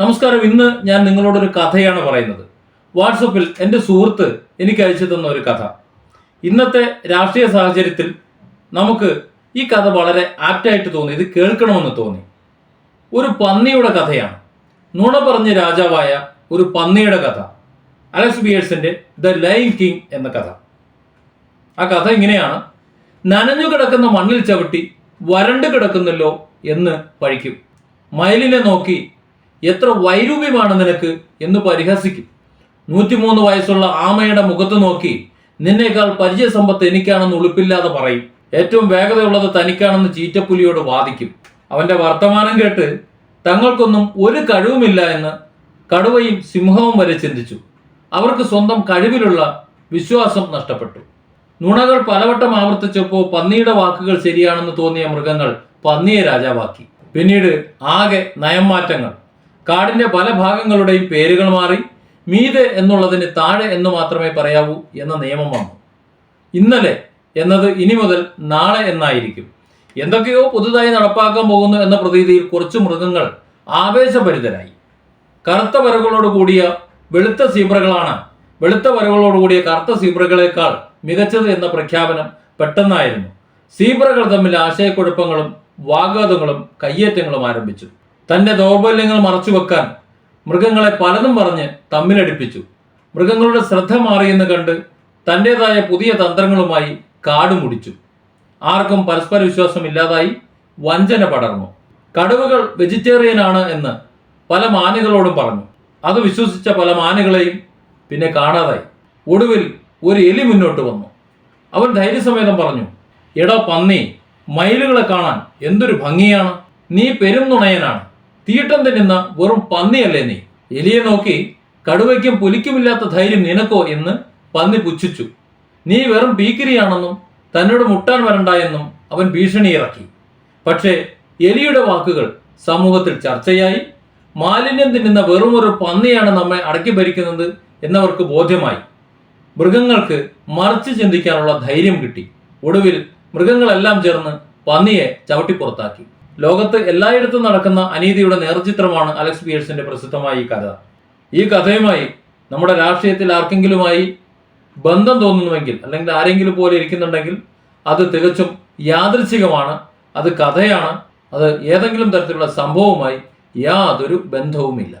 നമസ്കാരം. ഇന്ന് ഞാൻ നിങ്ങളോടൊരു കഥയാണ് പറയുന്നത്. വാട്സപ്പിൽ എന്റെ സുഹൃത്ത് എനിക്ക് അയച്ചു തന്ന ഒരു കഥ. ഇന്നത്തെ രാഷ്ട്രീയ സാഹചര്യത്തിൽ നമുക്ക് ഈ കഥ വളരെ ആപ്റ്റായിട്ട് തോന്നി. ഇത് കേൾക്കണമെന്ന് തോന്നി. ഒരു പന്നിയുടെ കഥയാണ്. നുണ പറഞ്ഞ രാജാവായ ഒരു പന്നിയുടെ കഥ. അലക്സ് ബിയേഴ്സിന്റെ ദ ലൈൻ കിങ് എന്ന കഥ. ആ കഥ ഇങ്ങനെയാണ്. നനഞ്ഞു കിടക്കുന്ന മണ്ണിൽ ചവിട്ടി വരണ്ടു കിടക്കുന്നല്ലോ എന്ന് പഴിക്കും മയിലിനെ നോക്കി എത്ര വൈരൂപ്യമാണ് നിനക്ക് എന്ന് പരിഹസിക്കും. നൂറ്റിമൂന്ന് വയസ്സുള്ള ആമയുടെ മുഖത്ത് നോക്കി നിന്നേക്കാൾ പരിചയസമ്പത്ത് എനിക്കാണെന്ന് ഉളുപ്പില്ലാതെ പറയും. ഏറ്റവും വേഗതയുള്ളത് തനിക്കാണെന്ന് ചീറ്റപ്പുലിയോട് വാദിക്കും. അവന്റെ വർത്തമാനം കേട്ട് തങ്ങൾക്കൊന്നും ഒരു കഴിവുമില്ല എന്ന് കടുവയും സിംഹവും വരെ ചിന്തിച്ചു. അവർക്ക് സ്വന്തം കഴിവിലുള്ള വിശ്വാസം നഷ്ടപ്പെട്ടു. നുണകൾ പലവട്ടം ആവർത്തിച്ചപ്പോൾ പന്നിയുടെ വാക്കുകൾ ശരിയാണെന്ന് തോന്നിയ മൃഗങ്ങൾ പന്നിയെ രാജാവാക്കി. പിന്നീട് ആകെ നയംമാറ്റങ്ങൾ. കാടിന്റെ പല ഭാഗങ്ങളുടെയും പേരുകൾ മാറി മീതെ എന്നുള്ളതിന് താഴെ എന്ന് മാത്രമേ പറയാവൂ എന്ന നിയമം വന്നു. ഇന്നലെ എന്നത് ഇനി മുതൽ നാളെ എന്നായിരിക്കും. എന്തൊക്കെയോ പുതുതായി നടപ്പാക്കാൻ പോകുന്നു എന്ന പ്രതീതിയിൽ കുറച്ച് മൃഗങ്ങൾ ആവേശഭരിതരായി. കറുത്ത വരകളോട് കൂടിയ വെളുത്ത സീബ്രകളാണ് വെളുത്ത വരകളോട് കൂടിയ കറുത്ത സീബ്രകളേക്കാൾ മികച്ചത് എന്ന പ്രഖ്യാപനം പെട്ടെന്നായിരുന്നു. സീബ്രകൾ തമ്മിൽ ആശയക്കുഴപ്പങ്ങളും വാഗ്വാദങ്ങളും കയ്യേറ്റങ്ങളും ആരംഭിച്ചു. തന്റെ ദൗർബല്യങ്ങൾ മറച്ചുവെക്കാൻ മൃഗങ്ങളെ പലതും പറഞ്ഞ് തമ്മിലടിപ്പിച്ചു. മൃഗങ്ങളുടെ ശ്രദ്ധ മാറിയെന്ന് കണ്ട് തന്റെതായ പുതിയ തന്ത്രങ്ങളുമായി കാട് മുടിച്ചു ആർക്കും പരസ്പര വിശ്വാസം ഇല്ലാതായി വഞ്ചന പടർന്നു. കടുവകൾ വെജിറ്റേറിയൻ ആണ് എന്ന് പല മാനുകളോടും പറഞ്ഞു. അത് വിശ്വസിച്ച പല മാനുകളെയും പിന്നെ കാണാതായി. ഒടുവിൽ ഒരു എലി മുന്നോട്ട് വന്നു. അവൻ ധൈര്യസമേതം പറഞ്ഞു എടോ പന്നി മയിലുകളെ കാണാൻ എന്തൊരു ഭംഗിയാണ്. നീ പെരും നുണയനാണ് തീട്ടം തിന്നുന്ന വെറും പന്നിയല്ലേ നീ? എലിയെ നോക്കി കടുവയ്ക്കും പുലിക്കുമില്ലാത്ത ധൈര്യം നിനക്കോ എന്ന് പന്നി പുച്ഛിച്ചു. നീ വെറും പീക്കിരിയാണെന്നും തന്നോട് മുട്ടാൻ വരണ്ട എന്നും അവൻ ഭീഷണി ഇറക്കി. പക്ഷേ എലിയുടെ വാക്കുകൾ സമൂഹത്തിൽ ചർച്ചയായി. മാലിന്യം തിന്നുന്ന വെറും ഒരു പന്നിയാണ് നമ്മെ അടക്കി ഭരിക്കുന്നത് എന്നവർക്ക് ബോധ്യമായി. മൃഗങ്ങൾക്ക് മറിച്ച് ചിന്തിക്കാനുള്ള ധൈര്യം കിട്ടി. ഒടുവിൽ മൃഗങ്ങളെല്ലാം ചേർന്ന് പന്നിയെ ചവിട്ടിപ്പുറത്താക്കി. ലോകത്ത് എല്ലായിടത്തും നടക്കുന്ന അനീതിയുടെ നേർചിത്രമാണ് അലക്സ് പിയേഴ്സിന്റെ പ്രസിദ്ധമായ ഈ കഥ. ഈ കഥയുമായി നമ്മുടെ രാഷ്ട്രീയത്തിൽ ആർക്കെങ്കിലുമായി ബന്ധം തോന്നുന്നുവെങ്കിൽ അല്ലെങ്കിൽ ആരെങ്കിലും പോലെ ഇരിക്കുന്നുണ്ടെങ്കിൽ അത് തികച്ചും യാദൃച്ഛികമാണ് അത് കഥയാണ് അത് ഏതെങ്കിലും തരത്തിലുള്ള സംഭവവുമായി യാതൊരു ബന്ധവുമില്ല.